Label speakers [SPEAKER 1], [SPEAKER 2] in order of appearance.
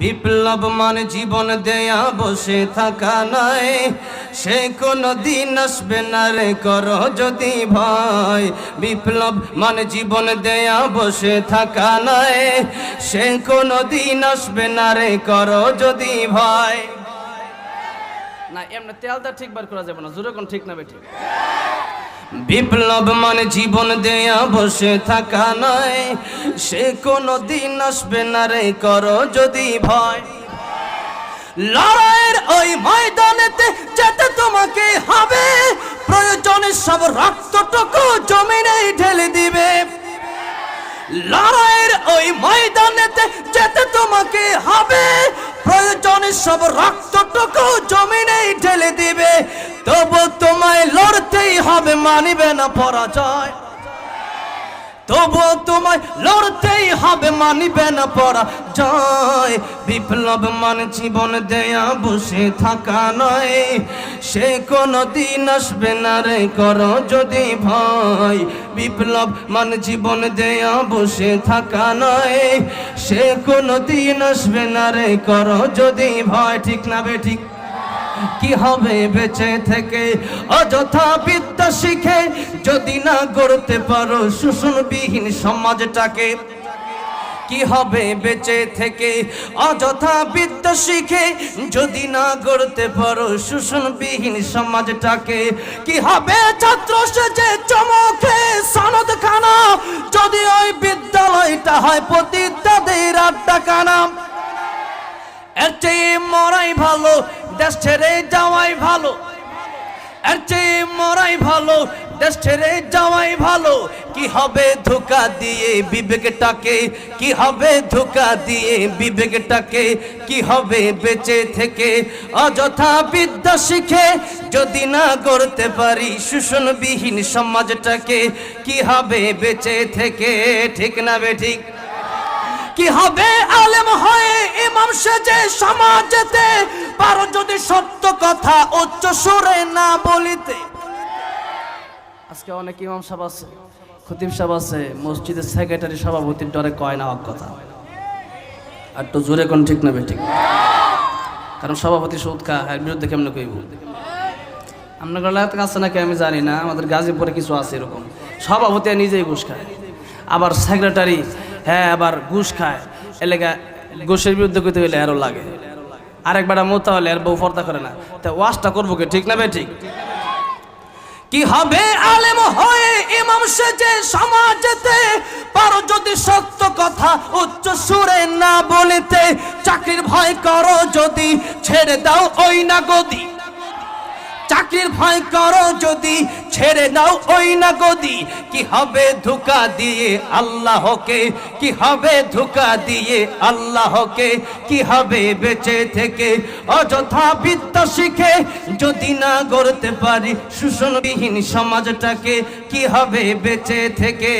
[SPEAKER 1] বিপ্লব মানে জীবন দেয়া বসে থাকা নয়। সে কোনো দিন আসবে না রে করো যদি ভয়। বিপ্লব মানে জীবন দেয়া বসে থাকা নয়। সে কোনো দিন আসবে না রে করো যদি ভয়।
[SPEAKER 2] না, এমনি তেলটা ঠিক বার করা যাবে না। জোরে কোন ঠিক না বেঠি
[SPEAKER 1] বিপ্লব মানে জীবন দেয়া বসে থাকা নয়। সে কোনো দিন আসবে না রে, করো যদি ভয়। লড়াইয়ের ওই ময়দানেতে যেতে তোমাকে হবে। প্রয়োজনে সব রক্তটুকু জমিনে ঢেলে দিবে। লড়াইয়ের ওই ময়দানেতে যেতে তোমাকে হবে। প্রয়োজনে সব রক্তটুকু জমিনে ঢেলে দিবে। তবু তোমায় লড়তেই হবে মানিবে না পরাজয়। তবু তোমায় লড়তেই হবে, মানিবে না পড়া জয় বিপ্লব মানে জীবন দেয়া বসে থাকা নয়। সে কোনো দিন আসবে না রে, করো যদি ভয়। বিপ্লব মানে জীবন দেয়া বসে থাকা নয়। সে কোনো দিন আসবে না রে, করো যদি ভয়। ঠিক না বে, ঠিক। কি হবে বেঁচে থেকে? অযথা বিদ্যা শিখে যদি না গড়তে পারো শোষণবিহীন সমাজটাকে, কি হবে বেঁচে থেকে? অযথা বিদ্যা শিখে যদি না গড়তে পারো শোষণবিহীন সমাজটাকে, কি হবে ছাত্র সেজে চমকে সনদ খানা যদি ওই বিদ্যালয়টা হয় পতিতাদের আড্ডা কানা এর চেয়ে মরাই ভালো দেশ ছেড়ে যাওয়াই ভালো। এর চেয়ে মরাই ভালো, দেশ ছেড়ে যাওয়াই ভালো। কি হবে ধোকা দিয়ে বিবেকটাকে? কি হবে ধোকা দিয়ে বিবেকটাকে? কি হবে বেঁচে থেকে? অযথা বিদ্যা শিখে যদি না করতে পারি শোষণবিহীন সমাজটাকে, কি হবে বেঁচে থেকে? ঠিক না বে ঠিক? কি হবে? আলেম হয়ে ইমাম সেজে সমাজেতে, পারো যদি সত্য কথা উচ্চ সুরে না বলিতে।
[SPEAKER 2] আজকে অনেক ইমাম সাহেব আছে, খতিব সাহেব আছে, মসজিদের সেক্রেটারি সভাপতির ডরে কয় না কথা। আর তো জোরে কোন ঠিক না বেঠিক। কারণ সভাপতি সুদ খা, এর বিরুদ্ধে কেমনে কইব? আপনার এলাকাতে আছে নাকি আমি জানি না, আমাদের গাজীপুরে কিছু আছে এরকম। সভাপতি নিজেই ঘুষ খায়। আবার সেক্রেটারি হ্যাঁ আবার ঘুষ খায়। এলাকা ঘুষের বিরুদ্ধে কইতে গেলে আরও লাগে। আরেকবার মোতা হলে আর বউ ফর্দা করে না। তা ওয়াশটা করব কি, ঠিক না বে ঠিক?
[SPEAKER 1] কি হবে আলেম হয়ে ইমাম সেজে সমাজেতে? পারো যদি সত্য কথা উচ্চ সুরে না বলিতে, চাকরির ভয় করো যদি, ছেড়ে দাও ওই না গদি চাকরির ভয় করো যদি, ছেড়ে দাও ওই না গদি কি হবে ধোকা দিয়ে আল্লাহকে? কি হবে ধোকা দিয়ে আল্লাহকে? কি হবে বেঁচে থেকে? অযথা বিদ্যা শিখে যদি না গড়তে পারি শোষণবিহীন সমাজটাকে, কি হবে বেঁচে থেকে?